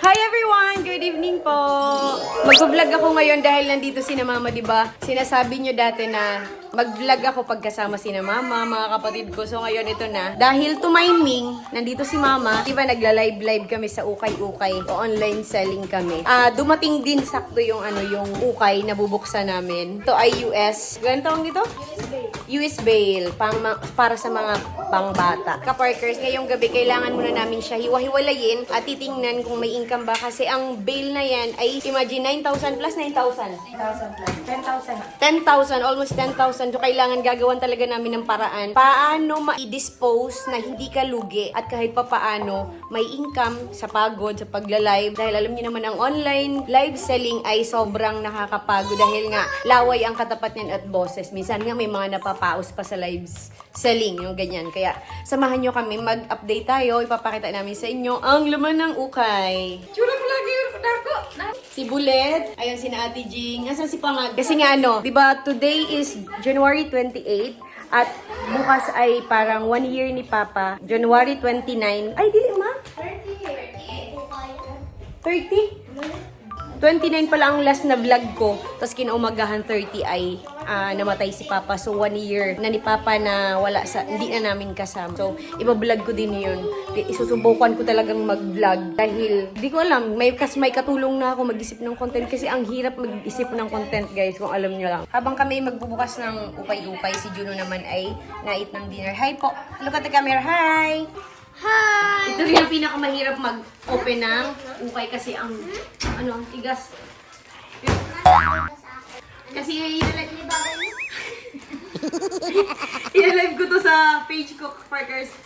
Hi everyone! Good evening po! Mag-vlog ako ngayon dahil nandito si na mama, di ba? Sinasabi nyo dati na mag-vlog ako pagkasama si na mama, mga kapatid ko. So ngayon ito na. Dahil tumiming, nandito si mama. Di ba nagla-live-live kami sa ukay-ukay o online selling kami. Ah, dumating din sakto yung ano, yung ukay na bubuksan namin. Ito ay US. Ganito ang dito? US bail pang ma- para sa mga pangbata. Ka-parkers, ngayong gabi kailangan muna namin siya hiwa-hiwalayin at titingnan kung may income ba kasi ang bail na yan ay imagine 9,000 plus 9,000. 10,000 plus. 10,000. 10,000, almost 10,000. So, kailangan gagawan talaga namin ng paraan. Paano ma-dispose na hindi ka lugi at kahit pa paano may income sa pagod, sa pagla-live. Dahil alam niyo naman, ang online live selling ay sobrang nakakapagod dahil nga laway ang katapat niyan at boses. Minsan nga may mga napapaus pa sa lives selling, yung ganyan. Kaya samahan nyo kami, mag-update tayo. Ipapakita namin sa inyo ang laman ng ukay. Tsura mo lagi yung dako. Si Bullet, ayun si na Ate Jing. Asan si Pangag? Kasi nga ano, 'di ba today is January 28 at bukas ay parang one year ni Papa. January 29. Ay, dili ma. 30? 29 pala ang last na vlog ko. Tapos kinaumagahan 30 ay ah, namatay si Papa. So one year na ni Papa na wala sa, hindi na namin kasama. So ibablog ko din yun. Isusubukan ko talagang mag-vlog. Dahil di ko alam, may, kas, may katulong na ako mag-isip ng content. Kasi ang hirap mag-isip ng content guys kung alam nyo lang. Habang kami magbubukas ng upay-upay, si Juno naman ay nait ng dinner. Hi po! Look at the camera. Hi! Hi! Ito rin ang pinakamahirap mag-open ng ukay kasi ang, ano, ang tigas. Kasi ilalive, ilalive ko to sa page ko, Parkers.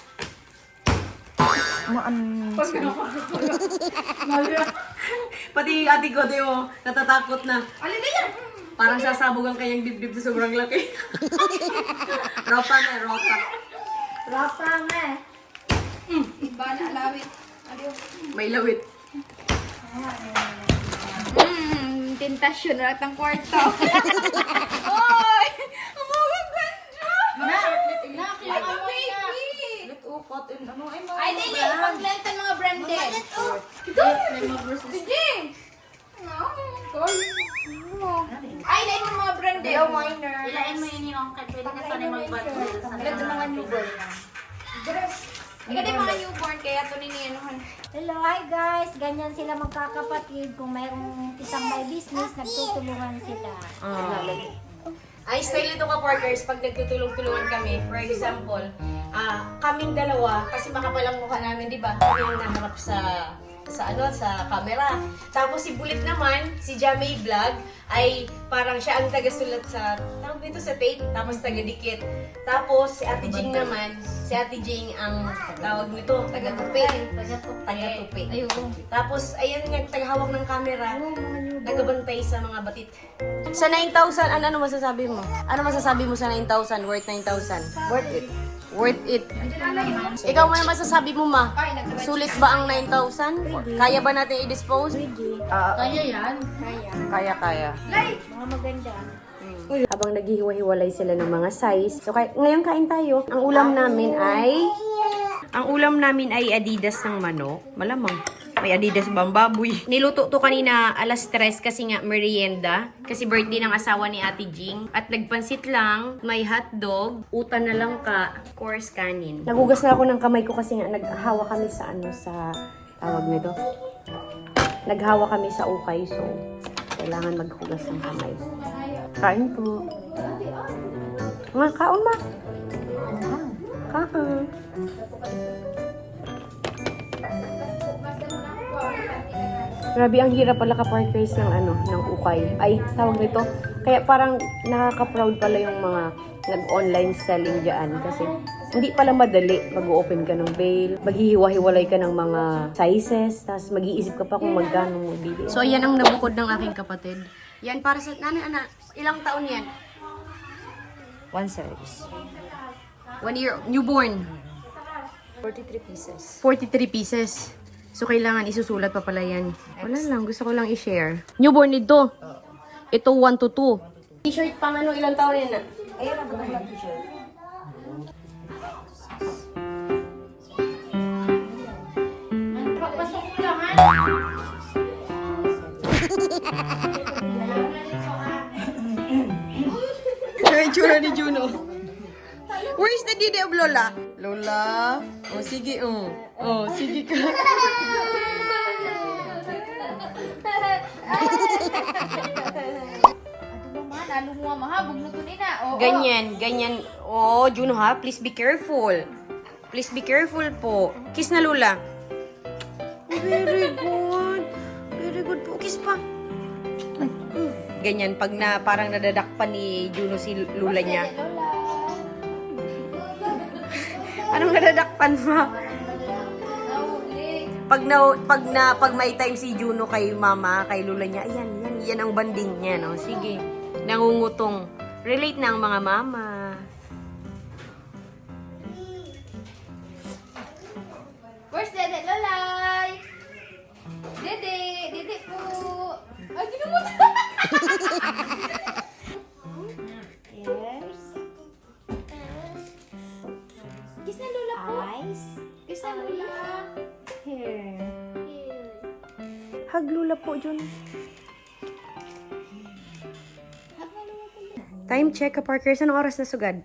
Pati ate ko, di mo, natatakot na. Alin na yan? Parang sasabog ang kanyang dibdib sa sobrang laki. ropa na, ropa. Rapa nga eh. Iba na alawit. Adios. May lawit. Mmm, tentasyon na ang kwarto. Oy! Umugag ganda! Na! Na, kailangan mo na. Lutukot, ano ay mo? Ay, dili. Pag-lenta mga branded. Ito? Sige! Ay, dahil mo mga branded. Hello, minor. Ilain mo yun yung kaya pwede ka sana sa Ilan sa mga newborn? Ikaw din mga newborn, kaya ito niniyanuhan. Hello, hi guys! Ganyan sila magkakapatid. Kung mayroong isang may business, nagtutulungan sila. Ay, style ito ka partners pag nagtutulong-tulungan kami. For example, ah kaming dalawa, kasi makapalang mukha namin, di ba? Yung naharap sa sa ano sa camera. Tapos si Bullet naman, si Jamie Vlog, ay parang siya ang tagasulat sa tawag dito sa tape, tapos taga-dikit. Tapos si Ate Jing naman, si Ate Jing ang tawag nito, taga-tupi. Taga-tupi. Ayun. Tapos, ayun nga, tagahawak ng camera. Nagabantay sa mga batit. Sa 9,000, ano, ano masasabi mo? Ano masasabi mo sa 9,000? Worth 9,000? Worth it. Worth it. Ikaw mo na masasabi mo, ma? Sulit ba ang 9,000? Kaya ba natin i-dispose? Ah, Kaya yan. kaya, kaya. Mga maganda. Habang naghihiwa-hiwalay sila ng mga size. So, kay, ngayon kain tayo. Ang ulam namin ay... Ang ulam namin ay Adidas ng manok. Malamang. May Adidas bang baboy? Niluto to kanina alas 3 kasi nga merienda. Kasi birthday ng asawa ni Ate Jing. At nagpansit lang, may hotdog, utan na lang ka, course kanin. Nagugas na ako ng kamay ko kasi nga naghawa kami sa ano sa tawag nito. Naghawa kami sa ukay so kailangan maghugas ng kamay. Kain po. Mga kaon ma. Kaon. Grabe, ang hirap pala ka-partners ng ano, ng ukay. Ay, tawag nito. Kaya parang nakaka-proud pala yung mga nag-online selling dyan. Kasi hindi pala madali. Mag-open ka ng bail, maghihiwa-hiwalay ka ng mga sizes, tapos mag-iisip ka pa kung magkano mo bili. So, ayan ang nabukod ng aking kapatid. Yan, para sa, nana, ana, ilang taon yan? One service. One year, newborn. 43 pieces. 43 pieces. So, kailangan isusulat pa pala yan. Wala lang, gusto ko lang i-share. Newborn ito. Ito 1 to 2. T-shirt pang ano, ilang taon yan na? Ayan ang batang lang t-shirt. Pagpasok ko lang ha. Ano yung ni Juno? Where is the dede of Lola? Lola? Oh, sige, oh. Oh, sige ka. Ano mo man, ano mo ma, habog na tunay na. Oo. Ganyan, ganyan. Oh, Juno ha, please be careful. Please be careful po. Kiss na Lola. Very good. Very good po. Kiss pa. Ganyan, pag na parang nadadakpan ni Juno si Lula niya. Anong nadadakpan mo? Pag na, pag na, pag may time si Juno kay mama, kay Lula niya, ayan, yan, yan ang banding niya, no? Sige. Nangungutong. Relate na ang mga mama. Where's Dede Lolay? Dede, Dede po. Ay, ginumot. Ears. Kiss na Lola po. Eyes. Kiss na Lola. Hair. Hug Lula po, Juno. Time check, ka-Parkers. Anong oras na sugad?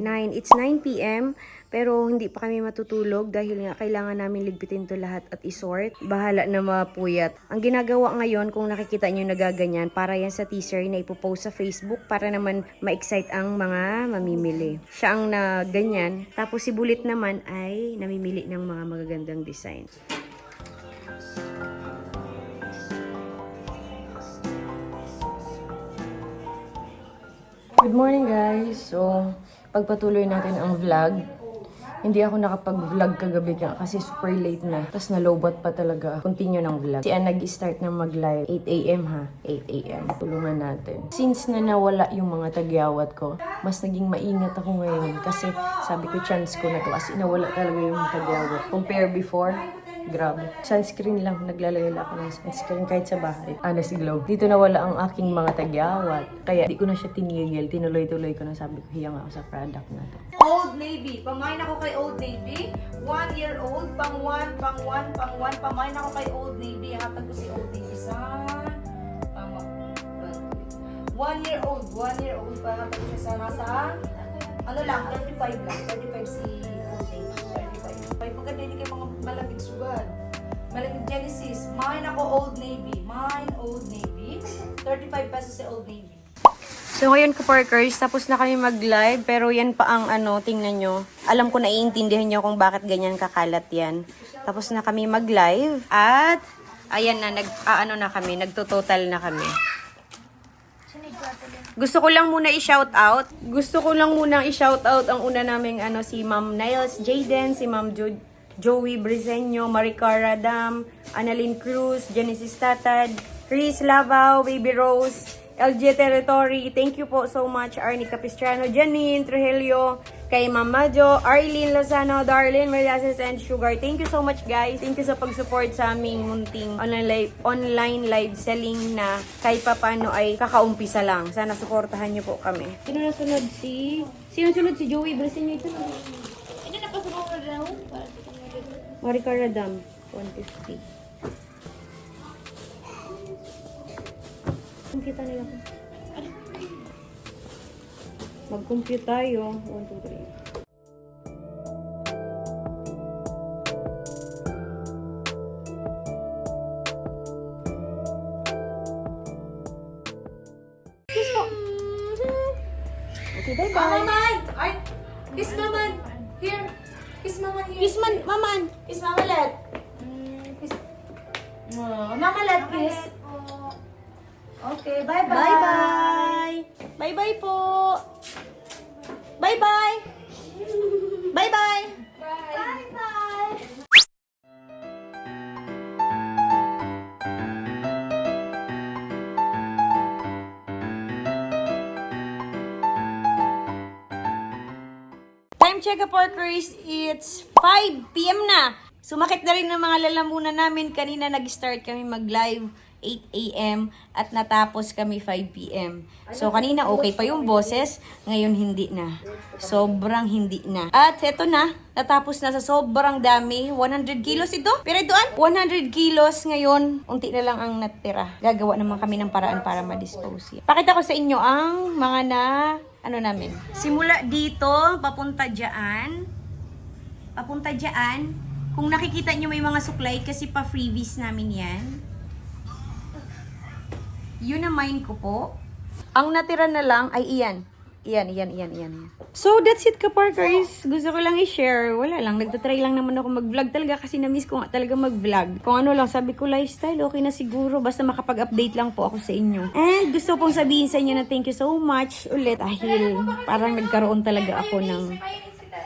9. It's 9 p.m. Pero hindi pa kami matutulog dahil nga kailangan namin ligpitin to lahat at isort. Bahala na mapuyat. Ang ginagawa ngayon, kung nakikita nyo nagaganyan, para yan sa teaser na ipopost sa Facebook para naman ma-excite ang mga mamimili. Siya ang na ganyan. Tapos si Bulit naman ay namimili ng mga magagandang design. Good morning guys. So, pagpatuloy natin ang vlog. Hindi ako nakapag-vlog kagabi nga kasi super late na. Tapos nalobot pa talaga. Continue ng vlog. Si Ann nag-start na mag-live 8 a.m. ha. 8 a.m. Tulungan natin. Since na nawala yung mga tagyawat ko, mas naging maingat ako ngayon kasi sabi ko chance ko na to. As in, nawala talaga yung tagyawat. Compare before, Grabe. Sunscreen lang. Naglalagay lang ako ng sunscreen kahit sa bahay. Honest glow. Dito nawala ang aking mga tagyawat. Kaya di ko na siya tinigil. Tinuloy-tuloy ko na sabi ko, hiyang ako sa product na to. Old Navy. Pamain ako kay Old Navy. One year old, pang one, pang one, pang one. Pamain ako kay Old Navy. Hatag ko si Old Navy sa... Tama. One year old, one year old pa. Hatag ko siya sa nasa... Ano lang, 35 lang. 35 si Old Navy. 35. Malamig sugal. Malamig Genesis. Mine ako Old Navy. Mine Old Navy. 35 pesos si Old Navy. So ngayon ko Parkers, tapos na kami mag-live, pero yan pa ang ano, tingnan nyo. Alam ko naiintindihan nyo kung bakit ganyan kakalat yan. Tapos na kami mag-live, at ayan na, nag, ah, ano na kami, nagtototal na kami. Gusto ko lang muna i-shout out. Gusto ko lang muna i-shout out ang una naming ano si Ma'am Niles Jaden, si Ma'am jo- Joey Briseño, Maricara Dam, Annalyn Cruz, Genesis Tatad, Chris Lavao, Baby Rose, LG Territory. Thank you po so much Arnie Capistrano, Janine Trujillo, kay Ma'am Majo, Arlene Lozano, Darlene Melases, and Sugar. Thank you so much guys. Thank you sa pag-support sa aming munting online live, online live selling na kahit papano ay kakaumpisa lang. Sana suportahan niyo po kami. Sino na sunod si... Sino sunod si Joey Briseño ito? Ano na pasunod na daw? Para sa kanya. Maricara Dam, 150. Kung kita nila ko. Mag-compute tayo. 1, 2, 3. Kiss man, maman. Kiss Mama Let! Kiss... Oh, Mama Let, kiss! Okay, bye-bye! Bye-bye. Bye-bye po. Bye-bye. Bye-bye! Time check up Parkers, it's 5 p.m. na. Sumakit na rin ng mga lalamunan namin. Kanina nag-start kami mag-live. 8 a.m. at natapos kami 5 p.m. So kanina okay pa yung boses, ngayon hindi na. Sobrang hindi na. At eto na, natapos na sa sobrang dami. 100 kilos ito. Pero doon, 100 kilos ngayon. Unti na lang ang natira. Gagawa naman kami ng paraan para ma-dispose. Pakita ko sa inyo ang mga na, ano namin. Simula dito, papunta dyan. Papunta dyan. Kung nakikita nyo may mga suklay kasi pa freebies namin yan. Mind ko po. Ang natira na lang ay iyan. Iyan, iyan, iyan, iyan. So, that's it kaparkers. Gusto ko lang i-share. Wala lang. Nagtatry lang naman ako mag-vlog talaga kasi na-miss ko nga talaga mag-vlog. Kung ano lang, sabi ko lifestyle, okay na siguro. Basta makapag-update lang po ako sa inyo. And gusto pong sabihin sa inyo na thank you so much ulit dahil parang nagkaroon talaga ako ng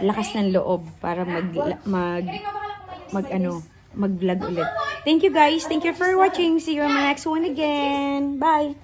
lakas ng loob para mag, mag, mag ano, mag-vlog ulit. Thank you guys. Thank you for watching. See you on my next one again. Bye!